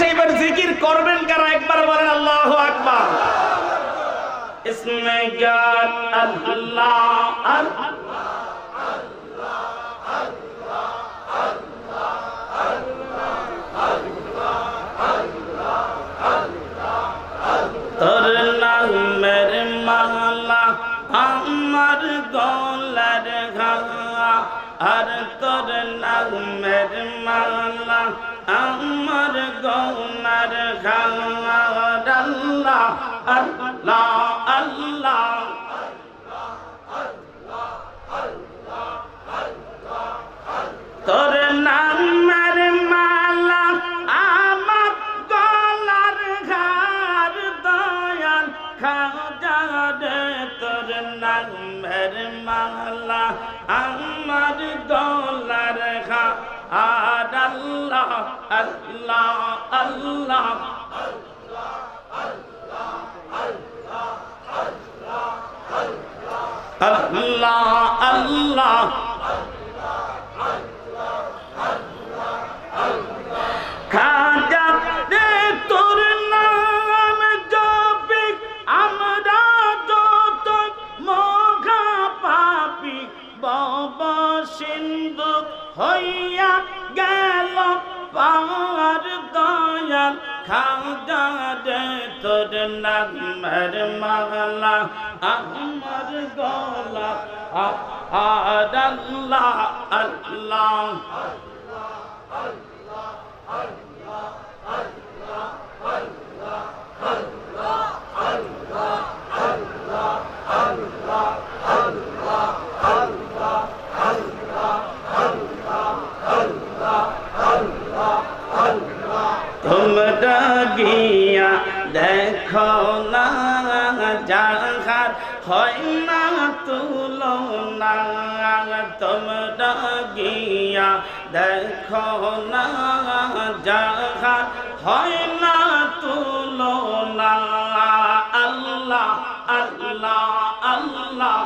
আচ্ছা এবার জিকির করবেন কারা একবার বলেন আল্লাহ আকবার ইসমে জান আল্লাহ আল্লাহ তোর নামের মালা আমার গলার ঘালা আর তোর নামের মালা আমার গৌনার খাওয়া আল্লাহ আল্লাহ। দয়াল খাজা রে তোর নামের মালা আমার গলার ঘা আর আল্লাহ। আল্লাহ আল্লাহ আল্লাহ। দয়াল খাজা রে তোর নামের মালা আমার গলা আর আল্লাহ আল্লাহ তোমরা হয় না তুলনা তোমরা গিয়া দেখো না জাহার হয় না তুলনা আল্লাহ আল্লাহ আল্লাহ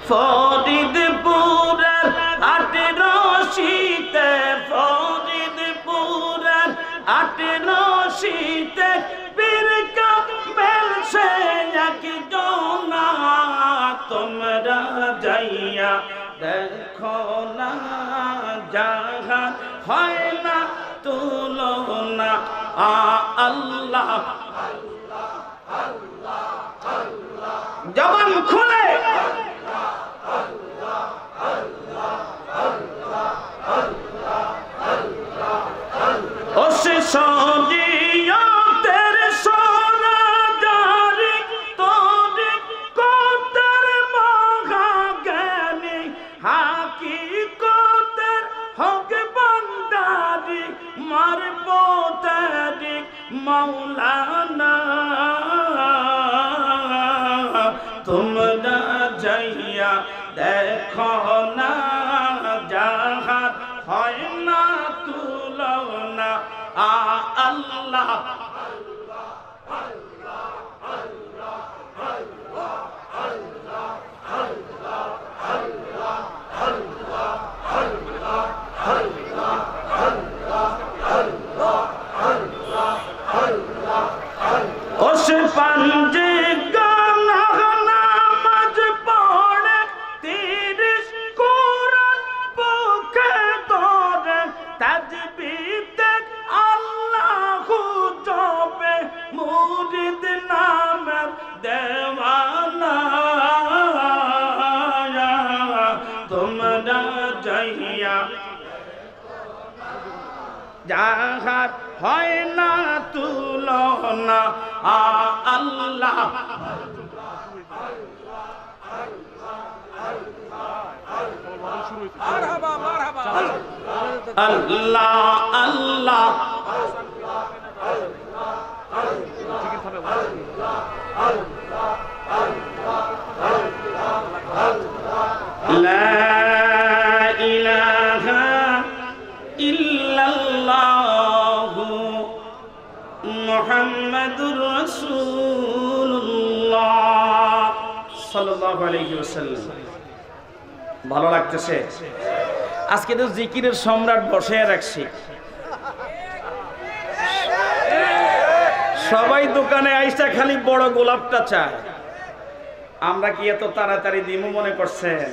ফরিদপুরের আটের শীতে পীর কামেল সে এক জনা। তোমরা যাইয়া দেখো না জাহান হয় না তুলনা। আ আল্লাহ। জবান খুলে। ওসে সজিয়া তেরে কোতর মগা হাকি কোতর হক বন্দারি মার পোতারি মৌলানা তোমরা যাইয়া দেখো না আল্লাহ যাইয়া। যাহার হয় না তুলনা আল্লাহ। আল্লাহ আল্লাহ। রাসূলুল্লাহ। সাল্লাল্লাহু আলাইহি ওয়াসাল্লাম। ভালো লাগতেছে? আজকে তো জিকিরের সম্রাট বসে রাখছি। সবাই দোকানে আইসা খালি বড় গোলাপটা চায়। আমরা কি এত তাড়াতাড়ি দিমু মনে করছেন?